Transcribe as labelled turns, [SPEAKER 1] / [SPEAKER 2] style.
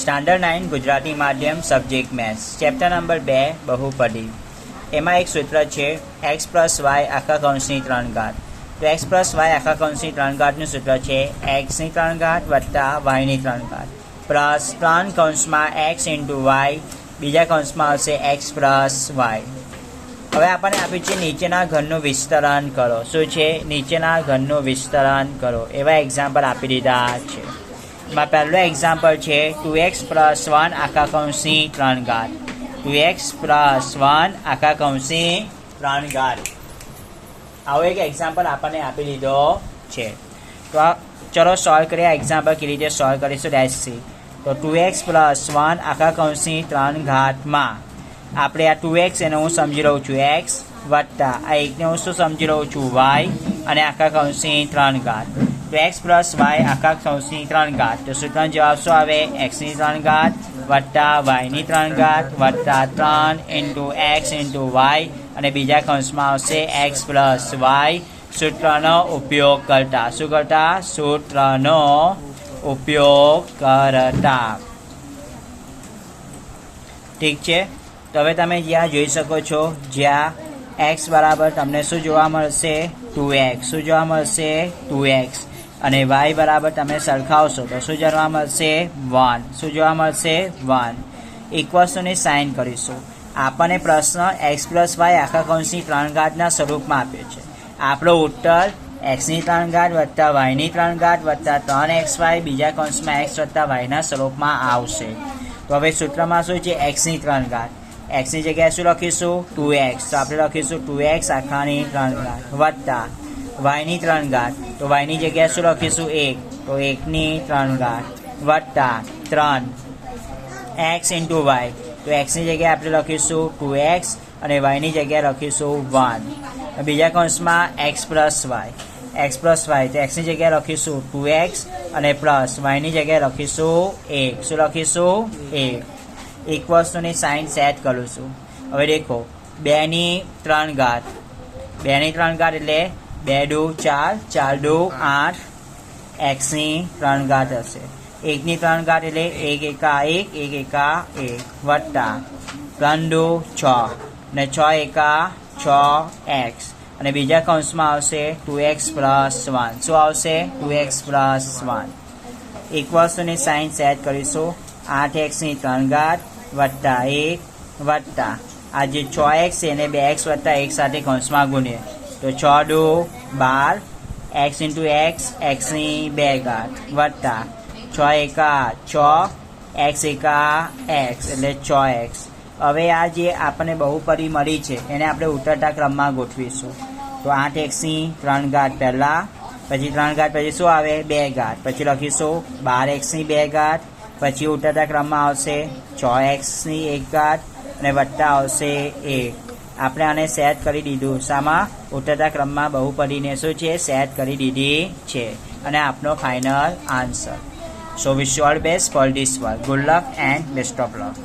[SPEAKER 1] Standard nine Gujarati માધ્યમ subject maths. Chapter number બે, બહુપદી. એમાં એક સૂત્ર છે એક્સ પ્લસ વાય આખા કૌંસની ત્રણ ઘાત. તો એક્સ પ્લસ વાય આખા કૌંસની ત્રણ ઘાતનું સૂત્ર છે એક્સની ત્રણ ઘાત વત્તા વાયની ત્રણ ઘાત. પ્લસ ત્રણ કૌંસમાં એક્સ ઇન્ટુ વાય બીજા કૌંસમાં આવશે એક્સ પ્લસ વાય હવે આપણને આપ્યું છે, નીચેના ઘરનું વિસ્તરણ કરો. શું છે? નીચેના ઘરનું વિસ્તરણ કરો. એવા એક્ઝામ્પલ આપી દીધા છે. એમાં પહેલો એક્ઝામ્પલ છે ટુ એક્સ પ્લસ વન આખા કૌંસની ત્રણ ઘાત ટુ એક્સ પ્લસ વન આખા કૌંસની ત્રણ ઘાત આવો એક એક્ઝામ્પલ આપણને આપી દીધો છે તો આ ચલો સોલ્વ કરીએ એક્ઝામ્પલ કેવી રીતે સોલ્વ કરીશું લેટ્સ તો ટુ એક્સ પ્લસ વન આખા કૌંસની ત્રણ ઘાતમાં આપણે આ ટુ એક્સ એને હું સમજી રહું છું એક્સ વત્તા આ એકને હું શું સમજી રહું છું વાય અને આખા કૌંસની ત્રણ ઘાત તો એક્સ પ્લસ વાય આખા કૌંસની ત્રણ ઘાત. તો સૂત્રનો જવાબ શું આવે? એક્સની ત્રણ ઘાત, વત્તા વાયની ત્રણ ઘાત, વત્તા ત્રણ ઇન્ટુ એક્સ ઇન્ટુ વાય અને બીજા કૌંસમાં આવશે એક્સ પ્લસ વાય સૂત્રનો ઉપયોગ કરતા. શું કરતા? સૂત્રનો ઉપયોગ કરતા. ઠીક છે? તો હવે તમે જ્યાં જોઈ શકો છો, જ્યાં એક્સ બરાબર તમને શું જોવા મળશે? ટુ એક્સ શું જોવા મળશે? ટુ એક્સ અને વાય બરાબર તમે સરખાવશો તો શું જોવા મળશે? વન શું જોવા મળશે? વન ઇક્વલ્સની સાઇન કરીશું. આપણને પ્રશ્ન એક્સ પ્લસ વાય આખા કૌંસની ત્રણ ઘાતના સ્વરૂપમાં આપ્યો છે. આપણો ઉત્તર એક્સની ત્રણ ઘાત વત્તા વાયની ત્રણ ઘાત વત્તા ત્રણ એક્સ વાય બીજા કૌંસમાં એક્સ વત્તા વાયના સ્વરૂપમાં આવશે. તો હવે સૂત્રમાં શું છે? એક્સની ત્રણ ઘાત. એક્સની જગ્યાએ શું લખીશું? ટુ એક્સ તો આપણે લખીશું ટુ એક્સ આખાની ત્રણ ઘાત વત્તા વાયની ત્રણ ઘાત. તો વાયની જગ્યાએ શું લખીશું? એક. તો એકની ત્રણ ઘાત વત્તા ત્રણ. એક્સ ઇન્ટુ વાય તો એક્સની જગ્યાએ આપણે લખીશું ટુ એક્સ અને વાયની જગ્યાએ લખીશું વન. બીજા કૌંસમાં X plus Y X plus Y તો એક્સની જગ્યાએ લખીશું ટુ એક્સ અને પ્લસ વાયની જગ્યાએ લખીશું એક. શું લખીશું? એક. એક વસ્તુની સાઇન સેટ કરું છું. હવે દેખો, બેની ત્રણ ઘાત. બેની ત્રણ ઘાત એટલે બે ડો ચાર ચાર ડો આઠ, એક્સની ત્રણ ઘાત હશે. એકની ત્રણ ઘાત એટલે એક એકા એક એક એકા એક વત્તા. ત્રણ ડો છ ને છ એકા છ એક્સ. અને બીજા કૌંસમાં આવશે ટુ એક્સ પ્લસ વન. શું આવશે? Two X plus one. એક વસ્તુની સાઇન સેટ કરીશું. આઠ એક્સની ત્રણ ઘાત વત્તા એક વત્તા. આ જે છ એક્સ છે એને બે એક્સ વત્તા એક સાથે કૌંસમાં ગુણીએ. તો છ દો બાર એક્સ ઇન્ટુ એક્સ એક્સની બે ઘાત, વત્તા છ એકા છ એક્સ એકા એક્સ એટલે છ એક્સ હવે આ જે આપણને બહુપરી મળી છે, એને આપણે ઉતરતા ક્રમમાં ગોઠવીશું. તો આઠ એક્સની ત્રણ ઘાત પહેલાં, પછી ત્રણ ઘાત પછી શું આવે? બે ઘાત. પછી લખીશું, બાર એક્સની બે ઘાત, પછી ઉતરતા ક્રમમાં આવશે છ એક્સની એક ઘાત, અને વત્તા આવશે એક. આપણે આને સેટ કરી દીધું. શામાં ઉતરતા ક્રમમાં બહુપદીને શું છે? સેટ કરી દીધી છે. અને આપનો final answer so wish all best for this work good luck and best of luck